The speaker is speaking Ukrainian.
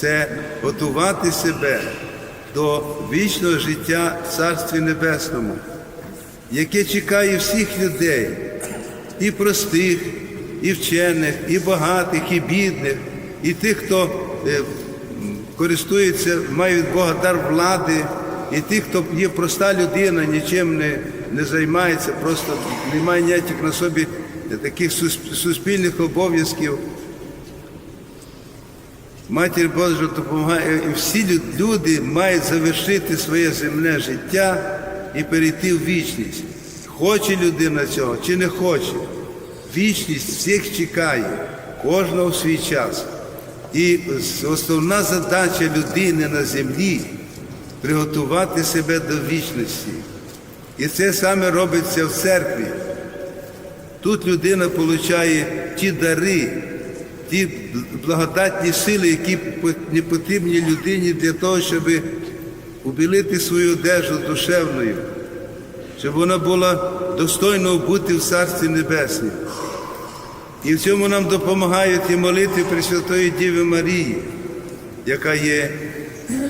це готувати себе до вічного життя в Царстві Небесному, яке чекає всіх людей, і простих, і вчених, і багатих, і бідних, і тих, хто е, користується, має від Бога дар влади, і тих, хто є проста людина, нічим не, не займається, просто не має ніяких на собі таких суспільних обов'язків. Матір Божа допомагає, і всі люди мають завершити своє земне життя і перейти в вічність. Хоче людина цього чи не хоче. Вічність всіх чекає, кожного в свій час. І основна задача людини на землі приготувати себе до вічності. І це саме робиться в церкві. Тут людина отримує ті дари, ті благодатні сили, які не потрібні людині для того, щоб убілити свою одежу душевною, щоб вона була достойно бути в Царстві Небесній. І в цьому нам допомагають і молитви Пресвятої Діви Марії, яка є